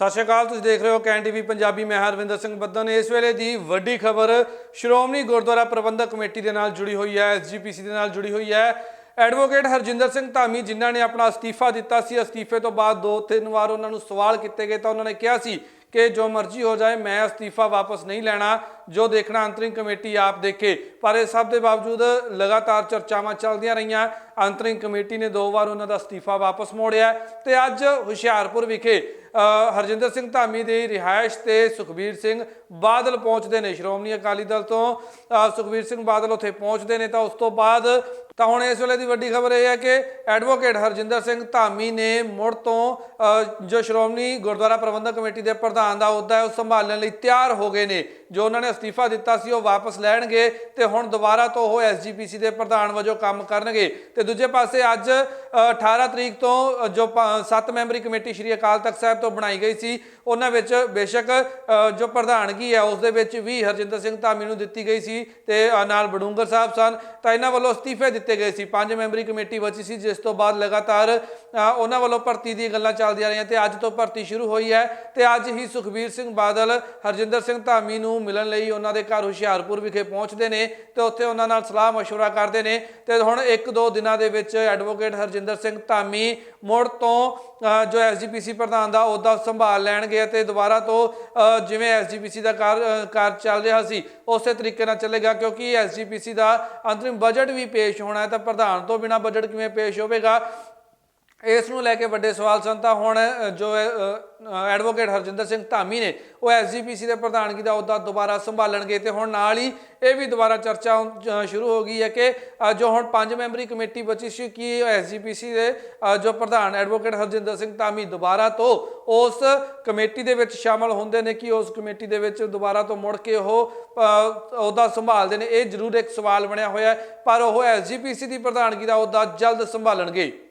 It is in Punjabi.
ਸਤਿ ਸ਼੍ਰੀ ਅਕਾਲ, ਤੁਸੀਂ ਦੇਖ ਰਹੇ ਹੋ ਕੈਨ ਟੀਵੀ ਪੰਜਾਬੀ, ਮੈਂ ਹਰਵਿੰਦਰ ਸਿੰਘ ਬੱਦਨ। ਇਸ ਵੇਲੇ ਦੀ ਵੱਡੀ ਖਬਰ ਸ਼੍ਰੋਮਣੀ ਗੁਰਦੁਆਰਾ ਪ੍ਰਬੰਧਕ ਕਮੇਟੀ ਦੇ ਨਾਲ ਜੁੜੀ ਹੋਈ ਹੈ ਐਸਜੀਪੀਸੀ ਦੇ ਨਾਲ ਜੁੜੀ ਹੋਈ ਹੈ। ਐਡਵੋਕੇਟ ਹਰਜਿੰਦਰ ਸਿੰਘ ਧਾਮੀ, ਜਿਨ੍ਹਾਂ ਨੇ ਆਪਣਾ ਅਸਤੀਫਾ ਦਿੱਤਾ ਸੀ, ਅਸਤੀਫੇ ਤੋਂ ਬਾਅਦ ਦੋ ਤਿੰਨ ਵਾਰ ਉਹਨਾਂ ਨੂੰ ਸਵਾਲ ਕੀਤੇ ਗਏ ਤਾਂ ਉਹਨਾਂ ਨੇ ਕਿਹਾ ਸੀ ਕਿ ਜੋ ਮਰਜ਼ੀ ਹੋ ਜਾਏ, ਮੈਂ ਅਸਤੀਫਾ ਵਾਪਸ ਨਹੀਂ ਲੈਣਾ, ਜੋ ਦੇਖਣਾ ਅੰਤਰਿੰਗ ਕਮੇਟੀ ਆਪ ਦੇਖੇ। ਪਰ ਇਹ ਸਭ ਦੇ ਬਾਵਜੂਦ ਲਗਾਤਾਰ ਚਰਚਾਵਾਂ ਚੱਲਦੀਆਂ ਰਹੀਆਂ। ਅੰਤਰਿੰਗ ਕਮੇਟੀ ਨੇ ਦੋ ਵਾਰ ਉਹਨਾਂ ਦਾ ਅਸਤੀਫਾ ਵਾਪਸ ਮੋੜਿਆ ਤੇ ਅੱਜ ਹੁਸ਼ਿਆਰਪੁਰ ਵਿਖੇ ਹਰਜਿੰਦਰ ਸਿੰਘ ਧਾਮੀ ਦੀ ਰਿਹਾਇਸ਼ ਤੇ ਸੁਖਬੀਰ ਸਿੰਘ ਬਾਦਲ ਪਹੁੰਚਦੇ ਨੇ। ਸ਼੍ਰੋਮਣੀ ਅਕਾਲੀ ਦਲ ਤੋਂ ਸੁਖਬੀਰ ਸਿੰਘ ਬਾਦਲ ਉੱਥੇ ਪਹੁੰਚਦੇ ਨੇ ਤਾਂ ਉਸ ਤੋਂ ਬਾਅਦ ਤਾਂ ਹੁਣ ਇਸ ਵੇਲੇ ਦੀ ਵੱਡੀ ਖਬਰ ਇਹ ਹੈ ਕਿ ਐਡਵੋਕੇਟ ਹਰਜਿੰਦਰ ਸਿੰਘ ਧਾਮੀ ਨੇ ਮੁੜ ਤੋਂ ਜੋ ਸ਼੍ਰੋਮਣੀ ਗੁਰਦੁਆਰਾ ਪ੍ਰਬੰਧਕ ਕਮੇਟੀ ਦੇ ਪ੍ਰਧਾਨ ਦਾ ਅਹੁਦਾ ਹੈ ਉਹ ਸੰਭਾਲਣ ਲਈ ਤਿਆਰ ਹੋ ਗਏ ਨੇ। ਜੋ ਉਹਨਾਂ ਨੇ ਅਸਤੀਫਾ ਦਿੱਤਾ ਸੀ ਉਹ ਵਾਪਸ ਲੈਣਗੇ ਤੇ ਹੁਣ ਦੁਬਾਰਾ ਤੋਂ ਉਹ ਐਸਜੀਪੀਸੀ ਦੇ ਪ੍ਰਧਾਨ ਵਜੋਂ ਕੰਮ ਕਰਨਗੇ। ਤੇ ਦੂਜੇ ਪਾਸੇ ਅੱਜ ਅ, 18 ਤਰੀਕ ਤੋਂ ਅ, ਜੋ 7 ਮੈਂਬਰੀ ਕਮੇਟੀ ਸ਼੍ਰੀ ਅਕਾਲ ਤਖਤ ਸਾਹਿਬ ਤੋਂ ਬਣਾਈ ਗਈ ਸੀ ਉਹਨਾਂ ਵਿੱਚ ਬੇਸ਼ੱਕ ਜੋ ਪ੍ਰਧਾਨਗੀ ਹੈ ਉਸ ਦੇ ਵਿੱਚ ਵੀ ਹਰਜਿੰਦਰ ਸਿੰਘ ਧਾਮੀ ਨੂੰ ਦਿੱਤੀ ਗਈ ਸੀ ਤੇ ਨਾਲ ਬਡੂੰਗਰ ਸਾਹਿਬ ਸਨ। ਤਾਂ ਇਹਨਾਂ ਵੱਲੋਂ ਅਸਤੀਫੇ ਦਿੱਤੇ ਗਏ ਸੀ ਪੰਜ ਮੈਂਬਰੀ ਕਮੇਟੀ ਬਚੀ ਸੀ ਜਿਸ ਤੋਂ ਬਾਅਦ ਲਗਾਤਾਰ ਅ, ਉਹਨਾਂ ਵੱਲੋਂ ਭਰਤੀ ਦੀਆਂ ਗੱਲਾਂ ਚੱਲਦੀਆਂ ਰਹੀਆਂ ਤੇ ਅੱਜ ਤੋਂ ਭਰਤੀ ਸ਼ੁਰੂ ਹੋਈ ਹੈ ਤੇ ਅੱਜ ਹੀ ਸੁਖਬੀਰ ਸਿੰਘ ਬਾਦਲ ਹਰਜਿੰਦਰ ਸਿੰਘ ਧਾਮੀ ਨੂੰ ਮਿਲਣ ਲਈ ਉਹਨਾਂ ਦੇ ਘਰ ਹੁਸ਼ਿਆਰਪੁਰ ਵਿਖੇ ਪਹੁੰਚਦੇ ਨੇ ਤੇ ਉੱਥੇ ਉਹਨਾਂ ਨਾਲ ਸਲਾਹ مشورہ ਕਰਦੇ ਨੇ ਤੇ ਹੁਣ ਇੱਕ ਦੋ ਦਿਨਾਂ ਦੇ ਵਿੱਚ ਐਡਵੋਕੇਟ ਹਰਜਿੰਦਰ ਸਿੰਘ ਧਾਮੀ ਮੁੜ ਤੋਂ ਅ, ਜੋ ਐਸਜੀਪੀਸੀ ਪ੍ਰਧਾਨ ਦਾ ਅਹੁਦਾ ਸੰਭਾਲ ਲੈਣਗੇ ਤੇ ਦੁਬਾਰਾ ਤੋਂ ਅ, ਜਿਵੇਂ ਐਸਜੀਪੀਸੀ ਦਾ ਕਾਰ ਅ, ਕਾਰ ਚੱਲ ਰਿਹਾ ਸੀ ਉਸੇ ਤਰੀਕੇ ਨਾਲ ਚੱਲੇਗਾ ਕਿਉਂਕਿ ਐਸਜੀਪੀਸੀ ਦਾ ਅੰਤਰਿਮ ਬਜਟ ਵੀ ਪੇਸ਼ ਹੋਣਾ ਹੈ ਤਾਂ ਪ੍ਰਧਾਨ ਤੋਂ ਬਿਨਾ ਬਜਟ ਕਿਵੇਂ ਪੇਸ਼ ਹੋਵੇਗਾ? ਇਸ ਨੂੰ ਲੈ ਕੇ ਵੱਡੇ ਸਵਾਲ ਸਨ ਤਾਂ ਹੁਣ ਜੋ ਐਡਵੋਕੇਟ ਹਰਜਿੰਦਰ ਸਿੰਘ ਧਾਮੀ ਨੇ, ਉਹ ਐਸਜੀਪੀਸੀ ਦੇ ਪ੍ਰਧਾਨਗੀ ਦਾ ਅਹੁਦਾ ਦੁਬਾਰਾ ਸੰਭਾਲਣਗੇ ਤੇ ਹੁਣ ਨਾਲ ਹੀ ਇਹ ਵੀ ਦੁਬਾਰਾ ਚਰਚਾ ਸ਼ੁਰੂ ਹੋ ਗਈ ਹੈ ਕਿ ਜੋ ਹੁਣ ਪੰਜ ਮੈਂਬਰੀ ਕਮੇਟੀ ਬਚੀ ਸੀ, ਕਿ ਐਸਜੀਪੀਸੀ ਦੇ ਜੋ ਪ੍ਰਧਾਨ ਐਡਵੋਕੇਟ ਹਰਜਿੰਦਰ ਸਿੰਘ ਧਾਮੀ ਦੁਬਾਰਾ ਤੋਂ ਉਸ ਕਮੇਟੀ ਦੇ ਵਿੱਚ ਸ਼ਾਮਲ ਹੁੰਦੇ ਨੇ ਕਿ ਉਸ ਕਮੇਟੀ ਦੇ ਵਿੱਚ ਦੁਬਾਰਾ ਤੋਂ ਮੁੜ ਕੇ ਉਹ ਅ, ਅਹੁਦਾ ਸੰਭਾਲਦੇ ਨੇ। ਇਹ ਜ਼ਰੂਰ ਇੱਕ ਸਵਾਲ ਬਣਿਆ ਹੋਇਆ ਪਰ ਉਹ ਐਸਜੀਪੀਸੀ ਦੀ ਪ੍ਰਧਾਨਗੀ ਦਾ ਅਹੁਦਾ ਜਲਦ ਸੰਭਾਲਣਗੇ।